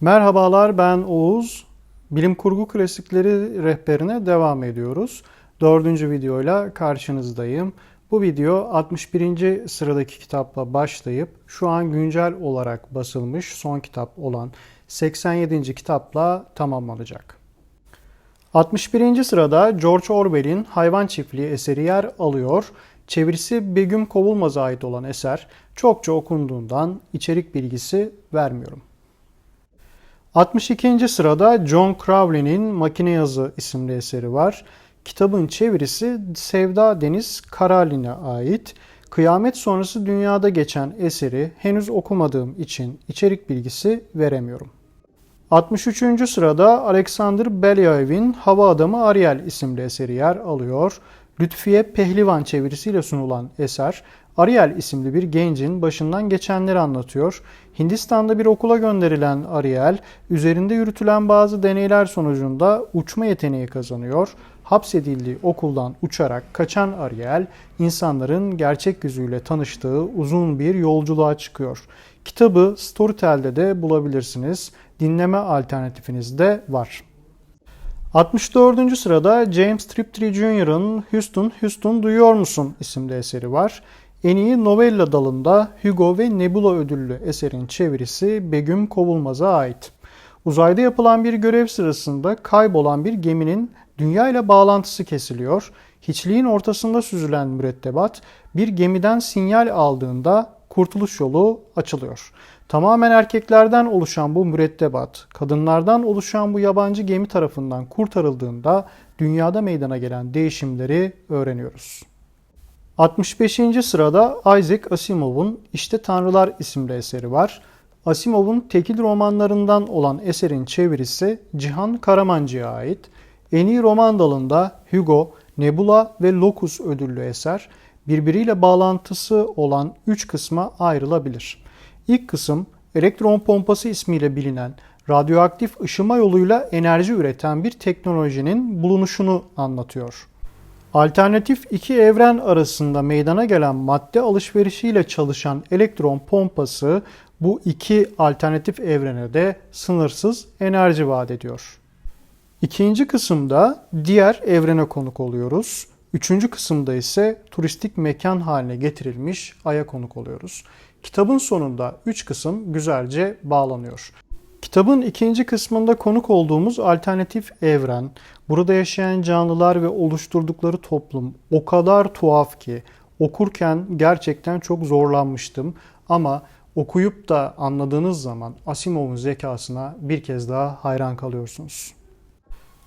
Merhabalar ben Oğuz. Bilim kurgu klasikleri rehberine devam ediyoruz. Dördüncü videoyla karşınızdayım. Bu video 61. sıradaki kitapla başlayıp şu an güncel olarak basılmış son kitap olan 87. kitapla tamamlanacak. 61. sırada George Orwell'in Hayvan Çiftliği eseri yer alıyor. Çevirisi Begüm Kovulmaz'a ait olan eser çokça okunduğundan içerik bilgisi vermiyorum. 62. sırada John Crowley'nin Makine Yazı isimli eseri var. Kitabın çevirisi Sevda Deniz Karalin'e ait. Kıyamet sonrası dünyada geçen eseri henüz okumadığım için içerik bilgisi veremiyorum. 63. sırada Alexander Belyayev'in Hava Adamı Ariel isimli eseri yer alıyor. Lütfiye Pehlivan çevirisiyle sunulan eser Ariel isimli bir gencin başından geçenleri anlatıyor. Hindistan'da bir okula gönderilen Ariel, üzerinde yürütülen bazı deneyler sonucunda uçma yeteneği kazanıyor. Hapsedildiği okuldan uçarak kaçan Ariel, insanların gerçek yüzüyle tanıştığı uzun bir yolculuğa çıkıyor. Kitabı Storytel'de de bulabilirsiniz. Dinleme alternatifiniz de var. 64. sırada James Triptree Jr.'ın Houston, Houston Duyuyor Musun isimli eseri var. En iyi novella dalında Hugo ve Nebula ödüllü eserin çevirisi Begüm Kovulmaz'a ait. Uzayda yapılan bir görev sırasında kaybolan bir geminin dünya ile bağlantısı kesiliyor. Hiçliğin ortasında süzülen mürettebat bir gemiden sinyal aldığında kurtuluş yolu açılıyor. Tamamen erkeklerden oluşan bu mürettebat, kadınlardan oluşan bu yabancı gemi tarafından kurtarıldığında dünyada meydana gelen değişimleri öğreniyoruz. 65. sırada Isaac Asimov'un İşte Tanrılar isimli eseri var. Asimov'un tekil romanlarından olan eserin çevirisi Cihan Karamancı'ya ait. En iyi roman dalında Hugo, Nebula ve Locus ödüllü eser birbiriyle bağlantısı olan 3 kısma ayrılabilir. İlk kısım elektron pompası ismiyle bilinen radyoaktif ışıma yoluyla enerji üreten bir teknolojinin bulunuşunu anlatıyor. Alternatif iki evren arasında meydana gelen madde alışverişiyle çalışan elektron pompası bu iki alternatif evrene de sınırsız enerji vaat ediyor. İkinci kısımda diğer evrene konuk oluyoruz. Üçüncü kısımda ise turistik mekan haline getirilmiş Ay'a konuk oluyoruz. Kitabın sonunda üç kısım güzelce bağlanıyor. Kitabın ikinci kısmında konuk olduğumuz alternatif evren, burada yaşayan canlılar ve oluşturdukları toplum o kadar tuhaf ki okurken gerçekten çok zorlanmıştım ama okuyup da anladığınız zaman Asimov'un zekasına bir kez daha hayran kalıyorsunuz.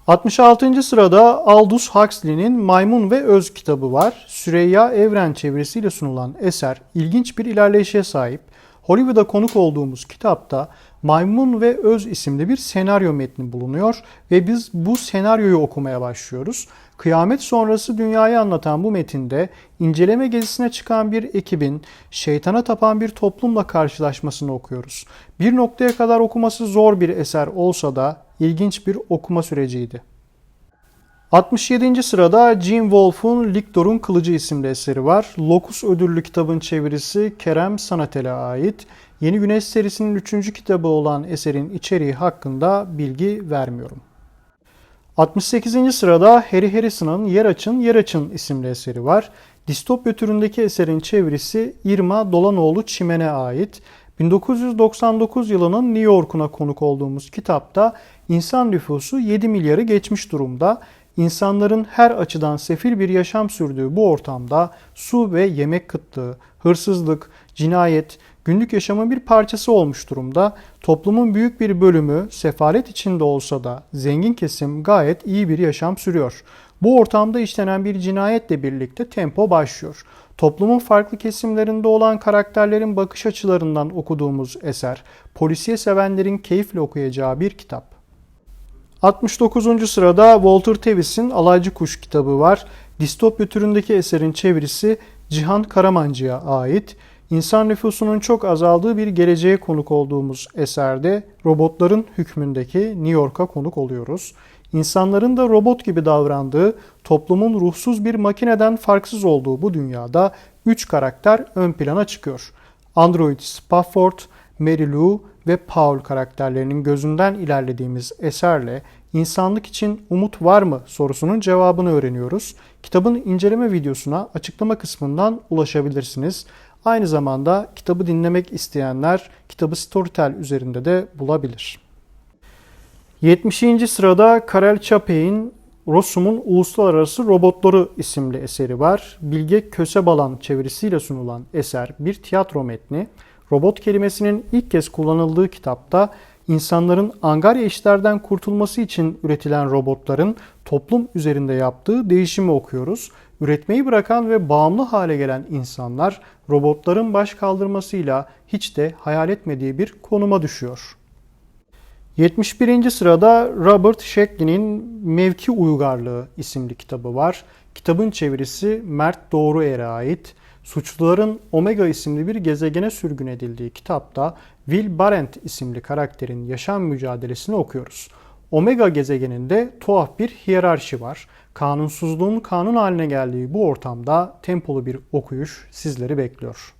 66. sırada Aldous Huxley'nin Maymun ve Öz kitabı var. Süreyya Evren çevirisiyle sunulan eser ilginç bir ilerleyişe sahip. Hollywood'a konuk olduğumuz kitapta Maymun ve Öz isimli bir senaryo metni bulunuyor ve biz bu senaryoyu okumaya başlıyoruz. Kıyamet sonrası dünyayı anlatan bu metinde inceleme gezisine çıkan bir ekibin şeytana tapan bir toplumla karşılaşmasını okuyoruz. Bir noktaya kadar okuması zor bir eser olsa da ilginç bir okuma süreciydi. 67. sırada Gene Wolfe'un Liktor'un Kılıcı isimli eseri var. Locus ödüllü kitabın çevirisi Kerem Sanatel'e ait. Yeni Güneş serisinin 3. kitabı olan eserin içeriği hakkında bilgi vermiyorum. 68. sırada Harry Harrison'ın Yer Açın Yer Açın isimli eseri var. Distopya türündeki eserin çevirisi Irma Dolanoğlu Çimen'e ait. 1999 yılının New York'una konuk olduğumuz kitapta insan nüfusu 7 milyarı geçmiş durumda. İnsanların her açıdan sefil bir yaşam sürdüğü bu ortamda su ve yemek kıtlığı, hırsızlık, cinayet, günlük yaşamın bir parçası olmuş durumda. Toplumun büyük bir bölümü sefalet içinde olsa da zengin kesim gayet iyi bir yaşam sürüyor. Bu ortamda işlenen bir cinayetle birlikte tempo başlıyor. Toplumun farklı kesimlerinde olan karakterlerin bakış açılarından okuduğumuz eser, polisiye sevenlerin keyifle okuyacağı bir kitap. 69. sırada Walter Tevis'in Alaycı Kuş kitabı var. Distopya türündeki eserin çevirisi Cihan Karamancı'ya ait. İnsan nüfusunun çok azaldığı bir geleceğe konuk olduğumuz eserde robotların hükmündeki New York'a konuk oluyoruz. İnsanların da robot gibi davrandığı, toplumun ruhsuz bir makineden farksız olduğu bu dünyada 3 karakter ön plana çıkıyor. Android Spafford, Mary Lou ve Paul karakterlerinin gözünden ilerlediğimiz eserle insanlık için umut var mı sorusunun cevabını öğreniyoruz. Kitabın inceleme videosuna açıklama kısmından ulaşabilirsiniz. Aynı zamanda kitabı dinlemek isteyenler kitabı Storytel üzerinde de bulabilir. 70. sırada Karel Çapek'in Rossum'un Uluslararası Robotları isimli eseri var. Bilge Kösebalan çevirisiyle sunulan eser bir tiyatro metni. Robot kelimesinin ilk kez kullanıldığı kitapta insanların angarya işlerden kurtulması için üretilen robotların toplum üzerinde yaptığı değişimi okuyoruz. Üretmeyi bırakan ve bağımlı hale gelen insanlar robotların baş kaldırmasıyla hiç de hayal etmediği bir konuma düşüyor. 71. sırada Robert Sheckley'nin Mevki Uygarlığı isimli kitabı var. Kitabın çevirisi Mert Doğruer'e ait. Suçluların Omega isimli bir gezegene sürgün edildiği kitapta Will Barent isimli karakterin yaşam mücadelesini okuyoruz. Omega gezegeninde tuhaf bir hiyerarşi var. Kanunsuzluğun kanun haline geldiği bu ortamda tempolu bir okuyuş sizleri bekliyor.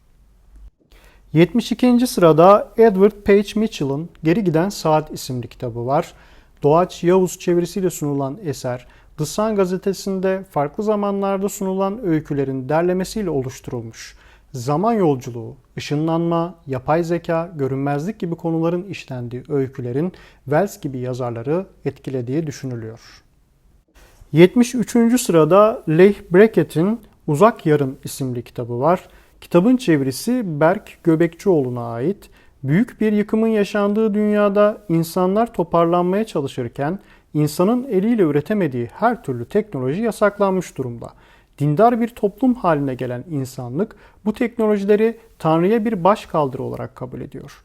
72. sırada Edward Page Mitchell'ın Geri Giden Saat isimli kitabı var. Doğaç Yavuz çevirisiyle sunulan eser, The Sun gazetesinde farklı zamanlarda sunulan öykülerin derlemesiyle oluşturulmuş. Zaman yolculuğu, ışınlanma, yapay zeka, görünmezlik gibi konuların işlendiği öykülerin Wells gibi yazarları etkilediği düşünülüyor. 73. sırada Leigh Brackett'in Uzak Yarın isimli kitabı var. Kitabın çevirisi Berk Göbekçioğlu'na ait. Büyük bir yıkımın yaşandığı dünyada insanlar toparlanmaya çalışırken insanın eliyle üretemediği her türlü teknoloji yasaklanmış durumda. Dindar bir toplum haline gelen insanlık bu teknolojileri Tanrı'ya bir başkaldırı olarak kabul ediyor.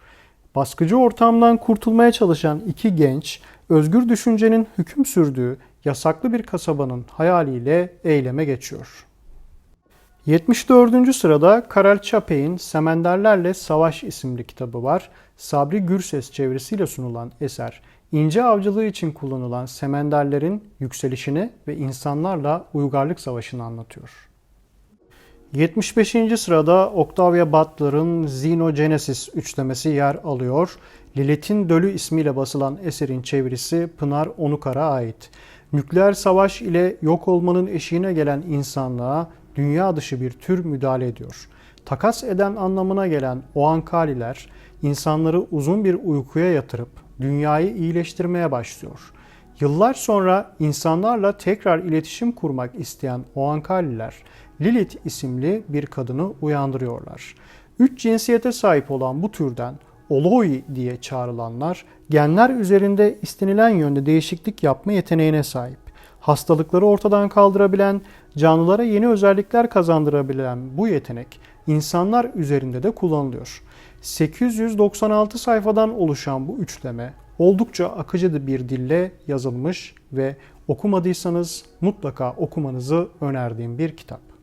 Baskıcı ortamdan kurtulmaya çalışan iki genç, özgür düşüncenin hüküm sürdüğü yasaklı bir kasabanın hayaliyle eyleme geçiyor. 74. sırada Karel Çapek'in Semenderlerle Savaş isimli kitabı var. Sabri Gürses çevirisiyle sunulan eser, ince avcılığı için kullanılan semenderlerin yükselişini ve insanlarla uygarlık savaşını anlatıyor. 75. sırada Octavia Butler'ın Xenogenesis üçlemesi yer alıyor. Lilith'in Dölü ismiyle basılan eserin çevirisi Pınar Onukar'a ait. Nükleer savaş ile yok olmanın eşiğine gelen insanlığa dünya dışı bir tür müdahale ediyor. Takas eden anlamına gelen Oankaliler insanları uzun bir uykuya yatırıp dünyayı iyileştirmeye başlıyor. Yıllar sonra insanlarla tekrar iletişim kurmak isteyen Oankaliler Lilith isimli bir kadını uyandırıyorlar. Üç cinsiyete sahip olan bu türden Oloi diye çağrılanlar genler üzerinde istenilen yönde değişiklik yapma yeteneğine sahip. Hastalıkları ortadan kaldırabilen, canlılara yeni özellikler kazandırabilen bu yetenek insanlar üzerinde de kullanılıyor. 896 sayfadan oluşan bu üçleme oldukça akıcı bir dille yazılmış ve okumadıysanız mutlaka okumanızı önerdiğim bir kitap.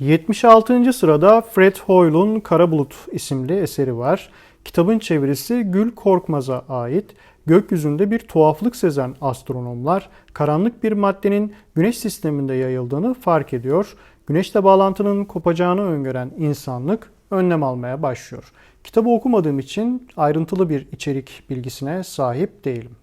76. sırada Fred Hoyle'un Kara Bulut isimli eseri var. Kitabın çevirisi Gül Korkmaz'a ait. Gökyüzünde bir tuhaflık sezen astronomlar karanlık bir maddenin güneş sisteminde yayıldığını fark ediyor. Güneşle bağlantının kopacağını öngören insanlık önlem almaya başlıyor. Kitabı okumadığım için ayrıntılı bir içerik bilgisine sahip değilim.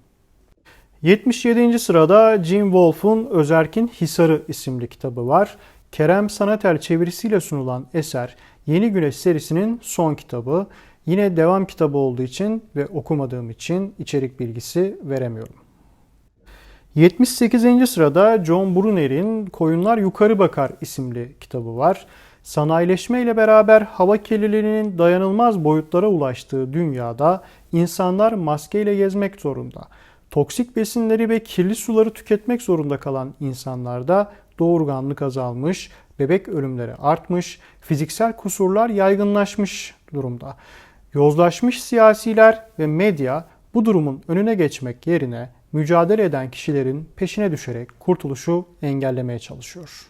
77. sırada Jim Wolfe'un Özerk'in Hisarı isimli kitabı var. Kerem Sanatel çevirisiyle sunulan eser Yeni Güneş serisinin son kitabı. Yine devam kitabı olduğu için ve okumadığım için içerik bilgisi veremiyorum. 78. sırada John Brunner'in Koyunlar Yukarı Bakar isimli kitabı var. Sanayileşme ile beraber hava kirliliğinin dayanılmaz boyutlara ulaştığı dünyada insanlar maskeyle gezmek zorunda. Toksik besinleri ve kirli suları tüketmek zorunda kalan insanlarda doğurganlık azalmış, bebek ölümleri artmış, fiziksel kusurlar yaygınlaşmış durumda. Yozlaşmış siyasiler ve medya bu durumun önüne geçmek yerine mücadele eden kişilerin peşine düşerek kurtuluşu engellemeye çalışıyor.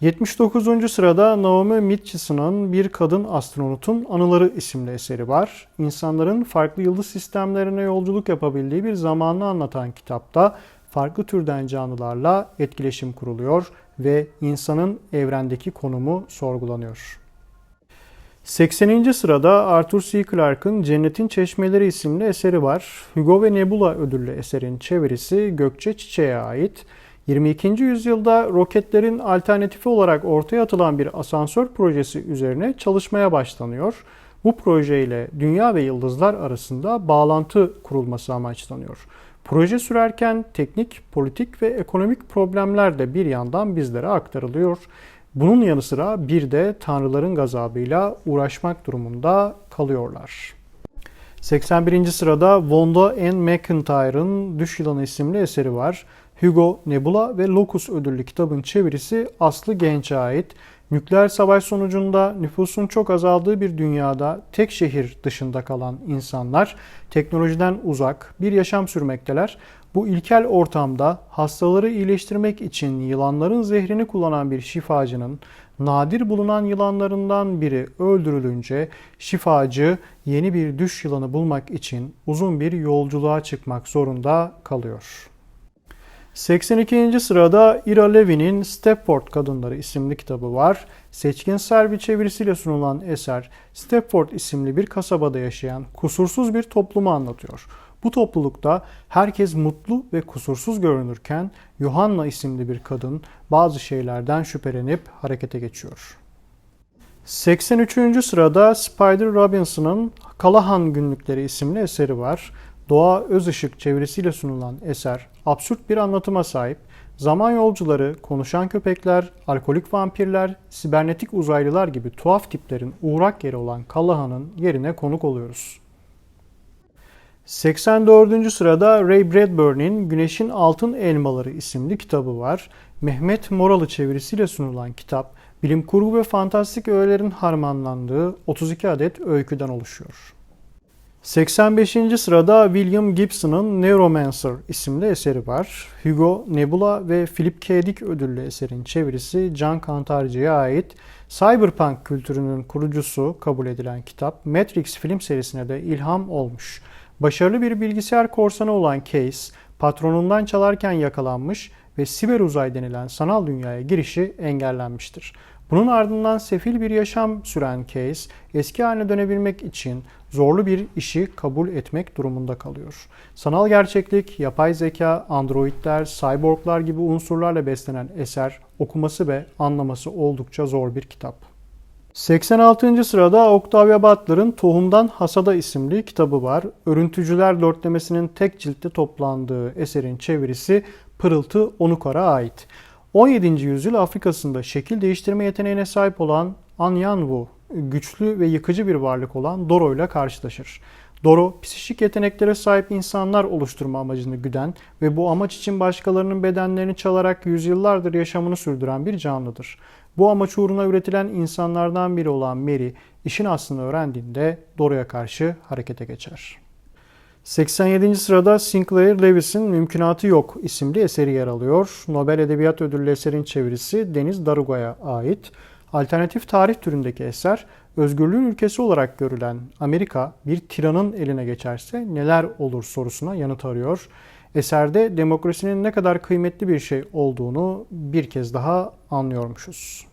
79. sırada Naomi Mitchison'ın Bir Kadın Astronotun Anıları isimli eseri var. İnsanların farklı yıldız sistemlerine yolculuk yapabildiği bir zamanını anlatan kitapta farklı türden canlılarla etkileşim kuruluyor ve insanın evrendeki konumu sorgulanıyor. 80. sırada Arthur C. Clarke'ın Cennetin Çeşmeleri isimli eseri var. Hugo ve Nebula ödüllü eserin çevirisi Gökçe Çiçek'e ait. 22. yüzyılda roketlerin alternatifi olarak ortaya atılan bir asansör projesi üzerine çalışmaya başlanıyor. Bu projeyle dünya ve yıldızlar arasında bağlantı kurulması amaçlanıyor. Proje sürerken teknik, politik ve ekonomik problemler de bir yandan bizlere aktarılıyor. Bunun yanı sıra bir de tanrıların gazabıyla uğraşmak durumunda kalıyorlar. 81. sırada Wanda N. McIntyre'ın Düş Yılanı isimli eseri var. Hugo, Nebula ve Locus ödüllü kitabın çevirisi Aslı Genç'e ait. Nükleer savaş sonucunda nüfusun çok azaldığı bir dünyada tek şehir dışında kalan insanlar teknolojiden uzak bir yaşam sürmekteler. Bu ilkel ortamda hastaları iyileştirmek için yılanların zehrini kullanan bir şifacının nadir bulunan yılanlarından biri öldürülünce şifacı yeni bir düş yılanı bulmak için uzun bir yolculuğa çıkmak zorunda kalıyor. 82. sırada Ira Levin'in Stepford Kadınları isimli kitabı var. Seçkin Servi çevirisiyle sunulan eser Stepford isimli bir kasabada yaşayan kusursuz bir toplumu anlatıyor. Bu toplulukta herkes mutlu ve kusursuz görünürken Johanna isimli bir kadın bazı şeylerden şüphelenip harekete geçiyor. 83. sırada Spider Robinson'ın Kalahan Günlükleri isimli eseri var. Doğa Özışık çevirisiyle sunulan eser absürt bir anlatıma sahip. Zaman yolcuları, konuşan köpekler, alkolik vampirler, sibernetik uzaylılar gibi tuhaf tiplerin uğrak yeri olan Kalahan'ın yerine konuk oluyoruz. 84. sırada Ray Bradbury'nin Güneşin Altın Elmaları isimli kitabı var. Mehmet Moralı çevirisiyle sunulan kitap, bilim kurgu ve fantastik öğelerin harmanlandığı 32 adet öyküden oluşuyor. 85. sırada William Gibson'ın Neuromancer isimli eseri var. Hugo, Nebula ve Philip K. Dick ödüllü eserin çevirisi Can Kantarcı'ya ait. Cyberpunk kültürünün kurucusu kabul edilen kitap Matrix film serisine de ilham olmuş. Başarılı bir bilgisayar korsanı olan Case, patronundan çalarken yakalanmış ve siber uzay denilen sanal dünyaya girişi engellenmiştir. Bunun ardından sefil bir yaşam süren Case, eski haline dönebilmek için zorlu bir işi kabul etmek durumunda kalıyor. Sanal gerçeklik, yapay zeka, androidler, cyborglar gibi unsurlarla beslenen eser okuması ve anlaması oldukça zor bir kitap. 86. sırada Octavia Butler'ın Tohumdan Hasada isimli kitabı var. Örüntücüler dörtlemesinin tek ciltte toplandığı eserin çevirisi Pırıltı Onukar'a ait. 17. yüzyıl Afrika'sında şekil değiştirme yeteneğine sahip olan Anyanwu, güçlü ve yıkıcı bir varlık olan Doro ile karşılaşır. Doro, psişik yeteneklere sahip insanlar oluşturma amacını güden ve bu amaç için başkalarının bedenlerini çalarak yüzyıllardır yaşamını sürdüren bir canlıdır. Bu amaç uğruna üretilen insanlardan biri olan Mary, işin aslını öğrendiğinde Doro'ya karşı harekete geçer. 87. sırada Sinclair Lewis'in Mümkünatı Yok isimli eseri yer alıyor. Nobel Edebiyat Ödüllü eserin çevirisi Deniz Daruga'ya ait. Alternatif tarih türündeki eser, özgürlüğün ülkesi olarak görülen Amerika bir tiranın eline geçerse neler olur sorusuna yanıt arıyor. Eserde demokrasinin ne kadar kıymetli bir şey olduğunu bir kez daha anlıyormuşuz.